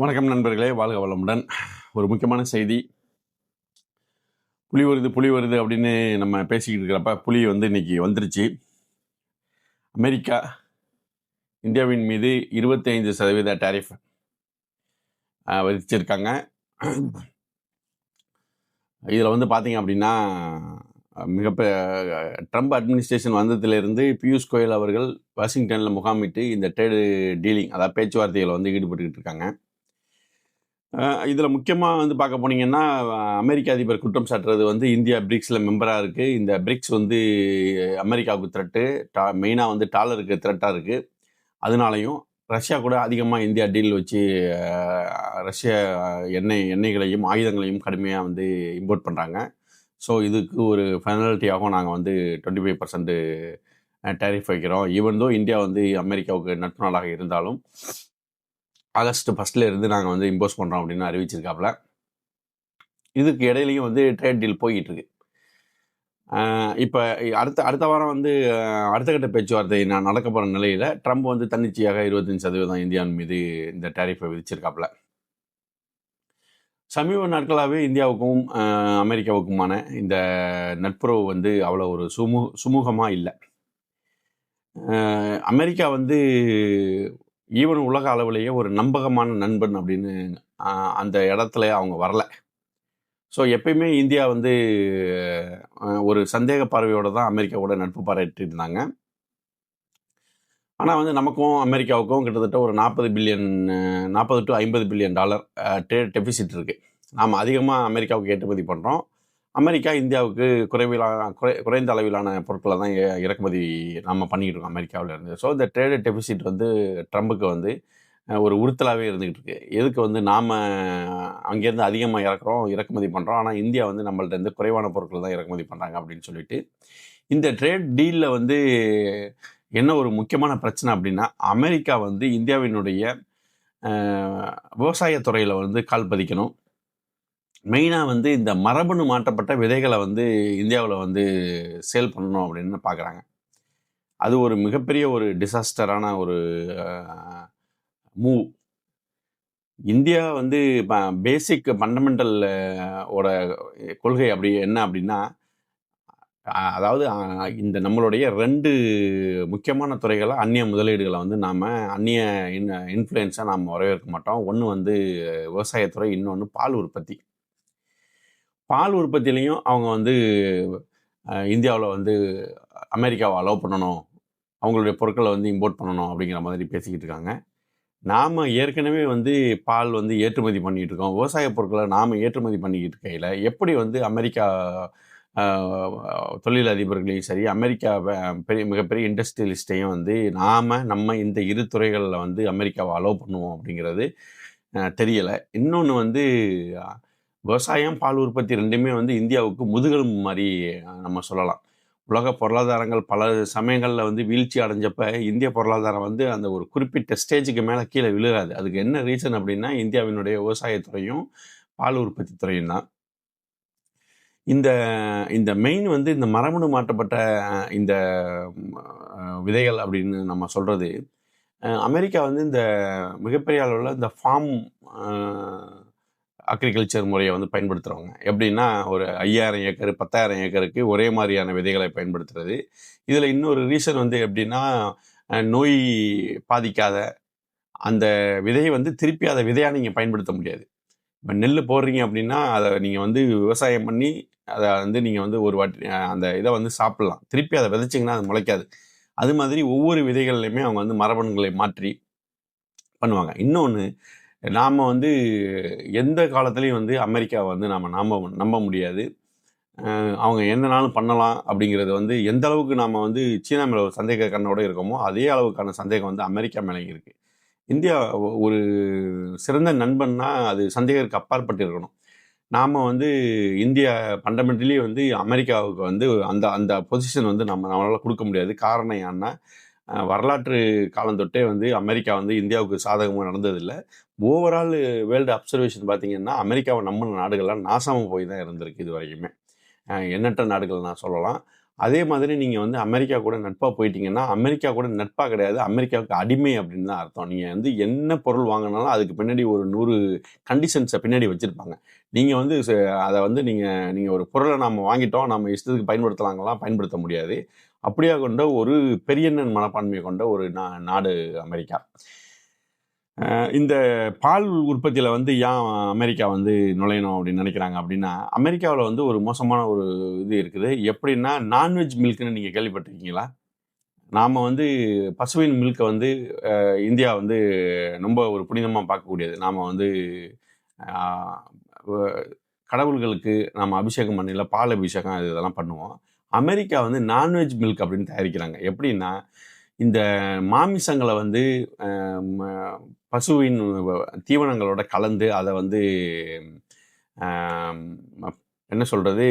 வணக்கம் நண்பர்களே வாழ்க வளமுடன். ஒரு முக்கியமான செய்தி. புலி வருது புலி வருது அப்படின்னு நம்ம பேசிக்கிட்டு இருக்கிறப்ப புலி வந்து இன்னைக்கு வந்துருச்சு. அமெரிக்கா இந்தியாவின் மீது 25% சதவீத டேரிஃப் விதிச்சிருக்காங்க. இதில் வந்து பார்த்தீங்க அப்படின்னா மிக ட்ரம்ப் அட்மினிஸ்ட்ரேஷன் வந்ததுலேருந்து பியூஷ் கோயல் அவர்கள் வாஷிங்டனில் முகாமிட்டு இந்த ட்ரேடு டீலிங் அதாவது பேச்சுவார்த்தைகளை வந்து ஈடுபட்டுக்கிட்டு இருக்காங்க. இதில் முக்கியமாக வந்து பார்க்க போனீங்கன்னா அமெரிக்க அதிபர் குற்றம் சாட்டுறது வந்து இந்தியா பிரிக்ஸில் மெம்பராக இருக்குது இந்த பிரிக்ஸ் வந்து அமெரிக்காவுக்கு த்ரெட்டு டா மெயினாக வந்து டாலருக்கு த்ரெட்டாக இருக்குது அதனாலையும் ரஷ்யா கூட அதிகமாக இந்தியா டீல் வச்சு ரஷ்ய எண்ணெய் எண்ணெய்களையும் ஆயுதங்களையும் கடுமையாக வந்து இம்போர்ட் பண்ணுறாங்க ஸோ இதுக்கு ஒரு ஃபெனாலிட்டியாகவும் நாங்கள் வந்து டுவெண்ட்டி ஃபைவ் பர்சன்ட்டு டேரிஃப் வைக்கிறோம். ஈவன் தோ இந்தியா வந்து அமெரிக்காவுக்கு நட்பு நாடாக இருந்தாலும் ஆகஸ்ட் ஃபஸ்ட்ல இருந்து நாங்கள் வந்து இம்போஸ் பண்ணுறோம் அப்படின்னு அறிவிச்சிருக்காப்புல. இதுக்கு இடையிலையும் வந்து ட்ரேட் டீல் போய்கிட்டு இருக்கு இப்போ அடுத்த அடுத்த வாரம் வந்து அடுத்த கட்ட பேச்சுவார்த்தை நான் நடக்க போகிற நிலையில் ட்ரம்ப் வந்து தன்னிச்சையாக இருபத்தஞ்சு சதவீதம் இந்தியாவின் மீது இந்த டேரிஃபை விதிச்சிருக்காப்புல. சமீப நாட்களாகவே இந்தியாவுக்கும் அமெரிக்காவுக்குமான இந்த நட்புறவு வந்து அவ்வளோ ஒரு சுமூ சுமூகமாக இல்லை. அமெரிக்கா வந்து ஈவன் உலக அளவிலேயே ஒரு நம்பகமான நண்பன் அப்படின்னு அந்த இடத்துல அவங்க வரல. ஸோ எப்பயுமே இந்தியா வந்து ஒரு சந்தேக பார்வையோடு தான் அமெரிக்காவோட நட்பு பாராட்டி இருந்தாங்க ஆனால் வந்து நமக்கும் அமெரிக்காவுக்கும் கிட்டத்தட்ட ஒரு நாற்பது பில்லியன் நாற்பது டு ஐம்பது பில்லியன் டாலர் ட்ரேட் டெபிசிட் இருக்குது நாம் அதிகமாக அமெரிக்காவுக்கு ஏற்றுமதி பண்ணுறோம் அமெரிக்கா இந்தியாவுக்கு குறைவிலான குறை குறைந்த அளவிலான பொருட்களை தான் இறக்குமதி நம்ம பண்ணிக்கிட்டு இருக்கோம் அமெரிக்காவில் இருந்து. ஸோ இந்த ட்ரேடு டெபிசிட் வந்து ட்ரம்புக்கு வந்து ஒரு உறுத்தலாகவே இருந்துகிட்டு இருக்கு. எதுக்கு வந்து நாம் அங்கேருந்து அதிகமாக இறக்குறோம் இறக்குமதி பண்ணுறோம் ஆனால் இந்தியா வந்து நம்மள்ட்ட இருந்து குறைவான பொருட்கள் தான் இறக்குமதி பண்ணுறாங்க அப்படின்னு சொல்லிட்டு இந்த ட்ரேட் டீலில் வந்து என்ன ஒரு முக்கியமான பிரச்சனை அப்படின்னா அமெரிக்கா வந்து இந்தியாவினுடைய விவசாயத்துறையில் வந்து கால் பதிக்கணும் மெயினாக வந்து இந்த மரபணு மாற்றப்பட்ட விதைகளை வந்து இந்தியாவில் வந்து சேல் பண்ணணும் அப்படின்னு பார்க்குறாங்க அது ஒரு மிகப்பெரிய ஒரு டிசாஸ்டரான ஒரு மூவ் இந்தியா வந்து பேசிக் ஃபண்டமெண்டல் ஓட கொள்கை அப்படி என்ன அப்படின்னா அதாவது இந்த நம்மளுடைய ரெண்டு முக்கியமான துறைகளை அந்நிய முதலீடுகளை வந்து நாம் அந்நிய இன் இன்ஃப்ளூயன்ஸாக நாம் வரவேற்க மாட்டோம். ஒன்று வந்து விவசாயத்துறை இன்னொன்று பால் உற்பத்தி. பால் உற்பத்திலையும் அவங்க வந்து இந்தியாவில் வந்து அமெரிக்காவை அலோவ் பண்ணணும். அவங்களுடைய பொருட்களை வந்து இம்போர்ட் பண்ணணும் அப்படிங்கிற மாதிரி பேசிக்கிட்டு இருக்காங்க. நாம் ஏற்கனவே வந்து பால் வந்து ஏற்றுமதி பண்ணிகிட்டு இருக்கோம். விவசாய பொருட்களை நாம் ஏற்றுமதி பண்ணிக்கிட்டு இருக்கையில் எப்படி வந்து அமெரிக்கா தொழிலதிபர்களையும் சரி அமெரிக்கா பெரிய மிகப்பெரிய இண்டஸ்ட்ரியலிஸ்ட்டையும் வந்து நாம் நம்ம இந்த இரு துறைகளில் வந்து அமெரிக்காவை அலோவ் பண்ணுவோம் அப்படிங்கிறது தெரியலை. இன்னொன்று வந்து விவசாயம் பால் உற்பத்தி ரெண்டுமே வந்து இந்தியாவுக்கு முதுகெலும்பு மாதிரி நம்ம சொல்லலாம். உலக பொருளாதாரங்கள் பல சமயங்களில் வந்து வீழ்ச்சி அடைஞ்சப்ப இந்திய பொருளாதாரம் வந்து அந்த ஒரு குறிப்பிட்ட ஸ்டேஜுக்கு மேலே கீழே விழுகாது. அதுக்கு என்ன ரீசன் அப்படின்னா இந்தியாவினுடைய விவசாயத்துறையும் பால் உற்பத்தி துறையும் தான். இந்த இந்த மெயின் வந்து இந்த மரபணு மாற்றப்பட்ட இந்த விதைகள் அப்படின்னு நம்ம சொல்கிறது அமெரிக்கா வந்து இந்த மிகப்பெரிய அளவில் இந்த ஃபார்ம் அக்ரிகல்ச்சர் முறையை வந்து பயன்படுத்துகிறவங்க எப்படின்னா ஒரு ஐயாயிரம் ஏக்கர் பத்தாயிரம் ஏக்கருக்கு ஒரே மாதிரியான விதைகளை பயன்படுத்துறது. இதில் இன்னொரு ரீசன் வந்து எப்படின்னா நோய் பாதிக்காத அந்த விதையை வந்து திருப்பி அதை விதையாக நீங்கள் பயன்படுத்த முடியாது. இப்போ நெல் போடுறீங்க அப்படின்னா அதை நீங்கள் வந்து விவசாயம் பண்ணி அதை வந்து நீங்கள் வந்து ஒரு வாட்டி அந்த இதை வந்து சாப்பிட்லாம். திருப்பி அதை விதைச்சிங்கன்னா அது முளைக்காது. அது மாதிரி ஒவ்வொரு விதைகள்லையுமே அவங்க வந்து மரபணுகளை மாற்றி பண்ணுவாங்க. இன்னொன்று நாம் வந்து எந்த காலத்துலேயும் வந்து அமெரிக்காவை வந்து நாம் நம்ப நம்ப முடியாது. அவங்க என்னனாலும் பண்ணலாம் அப்படிங்கிறது வந்து எந்த அளவுக்கு நாம் வந்து சீனா மேலே ஒரு சந்தேக கண்ணோடு இருக்கோமோ அதே அளவுக்கான சந்தேகம் வந்து அமெரிக்கா மேலே இருக்குது இந்தியா ஒ- ஒரு சிறந்த நண்பன்னா அது சந்தேகத்துக்கு அப்பாற்பட்டு இருக்கணும். நாம் வந்து இந்தியா ஃபண்டமெண்டலி வந்து அமெரிக்காவுக்கு வந்து அந்த அந்த பொசிஷன் வந்து நம்ம நம்மளால் கொடுக்க முடியாது. காரணம் ஏன்னா வரலாற்று காலம் தொட்டே வந்து அமெரிக்கா வந்து இந்தியாவுக்கு சாதகமாக நடந்ததில்லை. ஓவரால் வேர்ல்டு அப்சர்வேஷன் பார்த்தீங்கன்னா அமெரிக்காவை நம்ம நாடுகள்லாம் நாசாமல் போய் தான் இருந்திருக்கு இது வரைக்குமே எண்ணற்ற நாடுகள் நான் சொல்லலாம். அதே மாதிரி நீங்கள் வந்து அமெரிக்கா கூட நட்பாக போயிட்டீங்கன்னா அமெரிக்கா கூட நட்பாக கிடையாது அமெரிக்காவுக்கு அடிமை அப்படின்னு தான் அர்த்தம். நீங்கள் வந்து என்ன பொருள் வாங்கினாலும் அதுக்கு பின்னாடி ஒரு நூறு கண்டிஷன்ஸை பின்னாடி வச்சுருப்பாங்க. நீங்கள் வந்து ச- அதை வந்து நீங்கள் நீங்கள் ஒரு பொருளை நாம் வாங்கிட்டோம் நம்ம இஷ்டத்துக்கு பயன்படுத்தலாங்கலாம் பயன்படுத்த முடியாது. அப்படியா கொண்ட ஒரு பெரியண்ணன் மனப்பான்மையை கொண்ட ஒரு நா நாடு அமெரிக்கா. இந்த பால் உற்பத்தியில் வந்து ஏன் அமெரிக்கா வந்து நுழையணும் அப்படின்னு நினைக்கிறாங்க அப்படின்னா அமெரிக்காவில் வந்து ஒரு மோசமான ஒரு இது இருக்குது. எப்படின்னா நான்வெஜ் மில்க்னு நீங்கள் கேள்விப்பட்டிருக்கீங்களா? நாம் வந்து பசுவின் மில்கை வந்து இந்தியா வந்து ரொம்ப ஒரு புனிதமாக பார்க்கக்கூடியது. நாம் வந்து கடவுள்களுக்கு நாம் அபிஷேகம் பண்ணல பால் அபிஷேகம் இதெல்லாம் பண்ணுவோம். அமெரிக்கா வந்து நான்வெஜ் மில்க் அப்படின்னு தயாரிக்கிறாங்க. எப்படின்னா இந்த மாமிசங்களை வந்து பசுவின் தீவனங்களோட கலந்து அதை வந்து என்ன சொல்கிறது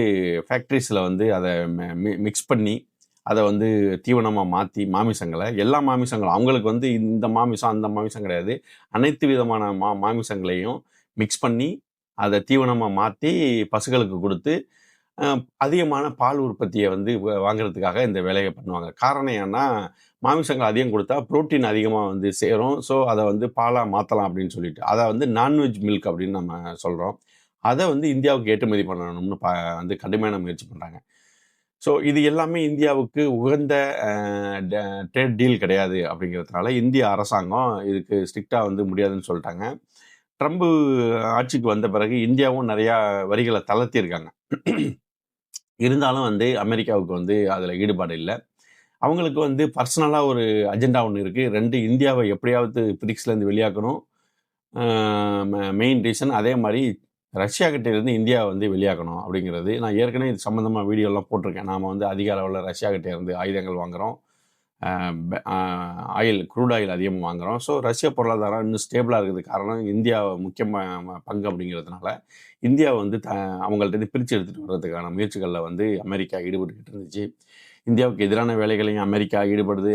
ஃபேக்ட்ரிஸில் வந்து அதை மிக்ஸ் பண்ணி அதை வந்து தீவனமாக மாற்றி மாமிசங்களை எல்லா மாமிசங்களும் அவங்களுக்கு வந்து இந்த மாமிசம் அந்த மாமிசம் கிடையாது. அனைத்து விதமான மா மாமிசங்களையும் மிக்ஸ் பண்ணி அதை தீவனமாக மாற்றி பசுகளுக்கு கொடுத்து அதிகமான பால் உற்பத்தியை வந்து வ- வாங்குறதுக்காக இந்த வேலையை பண்ணுவாங்க. காரணம் ஏன்னா மாமிசங்கள் அதிகம் கொடுத்தா புரோட்டீன் அதிகமாக வந்து சேரும். ஸோ அதை வந்து பாலாக மாற்றலாம் அப்படின்னு சொல்லிட்டு. அதை வந்து நான்வெஜ் மில்க் அப்படின்னு நம்ம சொல்கிறோம் அதை வந்து இந்தியாவுக்கு ஏற்றுமதி பண்ணணும்னு பா வந்து கடுமையான முயற்சி பண்ணுறாங்க ஸோ இது எல்லாமே இந்தியாவுக்கு உகந்த ட்ரேட் டீல் கிடையாது அப்படிங்கிறதுனால இந்திய அரசாங்கம் இதுக்கு ஸ்ட்ரிக்டாக வந்து முடியாதுன்னு சொல்லிட்டாங்க. ட்ரம்ப் ஆட்சிக்கு வந்த பிறகு இந்தியாவும் நிறையா வரிகளை தளர்த்தியிருக்காங்க. இருந்தாலும் வந்து அமெரிக்காவுக்கு வந்து அதில் ஈடுபாடு இல்லை. அவங்களுக்கு வந்து பர்சனலாக ஒரு அஜெண்டா ஒன்று இருக்குது ரெண்டு இந்தியாவை எப்படியாவது பிரிக்ஸ்லேருந்து வெளியாக்கணும். மெயின் ரீசன் அதே மாதிரி ரஷ்யா கிட்டேருந்து இந்தியாவை இந்தியா வந்து வெளியாக்கணும் அப்படிங்கிறது. நான் ஏற்கனவே இது சம்மந்தமாக வீடியோலாம் போட்டிருக்கேன். நாம் வந்து அதிக அளவில் ரஷ்யா கிட்டேருந்து ஆயுதங்கள் வாங்குகிறோம் ஆயில் க்ரூட் ஆயில் அதிகமாக வாங்குகிறோம் ஸோ ரஷ்ய பொருளாதாரம் இன்னும் ஸ்டேபிளாக இருக்கிறது காரணம் இந்தியா முக்கிய பங்கு அப்படிங்கிறதுனால இந்தியா வந்து த அவங்கள்ட்ட இருந்து பிரித்து எடுத்துகிட்டு வர்றதுக்கான முயற்சிகளில் வந்து அமெரிக்கா ஈடுபட்டுக்கிட்டு இருந்துச்சு. இந்தியாவுக்கு எதிரான வேலைகளையும் அமெரிக்கா ஈடுபடுது.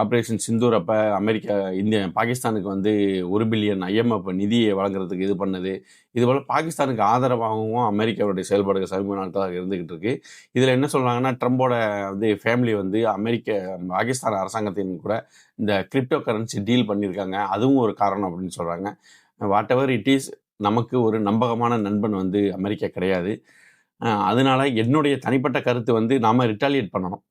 ஆப்ரேஷன் சிந்தூர் அப்போ அமெரிக்கா இந்தியா பாகிஸ்தானுக்கு வந்து ஒரு பில்லியன் ஐஎம்எஃப் நிதியை வழங்குறதுக்கு இது பண்ணது. இதுபோல் பாகிஸ்தானுக்கு ஆதரவாகவும் அமெரிக்காவுடைய செயல்பாடுகள் சமீப நாட்களாக இருந்துகிட்டு இருக்கு. இதில் என்ன சொல்கிறாங்கன்னா ட்ரம்போட வந்து ஃபேமிலி வந்து அமெரிக்க பாகிஸ்தான் அரசாங்கத்தின் கூட இந்த கிரிப்டோ கரன்சி டீல் பண்ணியிருக்காங்க. அதுவும் ஒரு காரணம் அப்படின்னு சொல்கிறாங்க வாட் எவர் இட் இஸ் நமக்கு ஒரு நம்பகமான நண்பன் வந்து அமெரிக்கா கிடையாது. அதனால என்னுடைய தனிப்பட்ட கருத்து வந்து நாம் ரிட்டாலியேட் பண்ணணும்.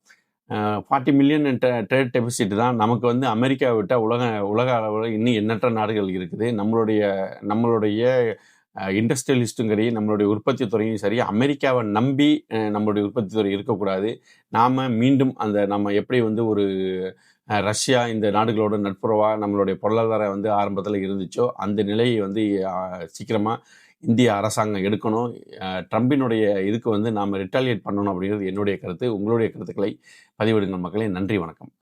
ஃபார்ட்டி மில்லியன் ட்ரேட் டெபிசிட் தான் நமக்கு வந்து அமெரிக்காவை விட்டால் உலக உலக அளவில் இன்னும் எண்ணற்ற நாடுகள் இருக்குது. நம்மளுடைய நம்மளுடைய இண்டஸ்ட்ரியலிஸ்ட்டும் சரி நம்மளுடைய உற்பத்தி துறையும் சரி அமெரிக்காவை நம்பி நம்மளுடைய உற்பத்தி துறை இருக்கக்கூடாது. நாம் மீண்டும் அந்த நம்ம எப்படி வந்து ஒரு ரஷ்யா இந்த நாடுகளோட நட்புறவாக நம்மளுடைய பொருளாதாரம் வந்து ஆரம்பத்தில் இருந்துச்சோ அந்த நிலையை வந்து சீக்கிரமாக இந்திய அரசாங்கம் எடுக்கணும். ட்ரம்பினுடைய இதுக்கு வந்து நாம் ரிட்டாலியேட் பண்ணணும் அப்படிங்கிறது என்னுடைய கருத்து. உங்களுடைய கருத்துக்களை பதிவிடுங்கள் மக்களே. நன்றி வணக்கம்.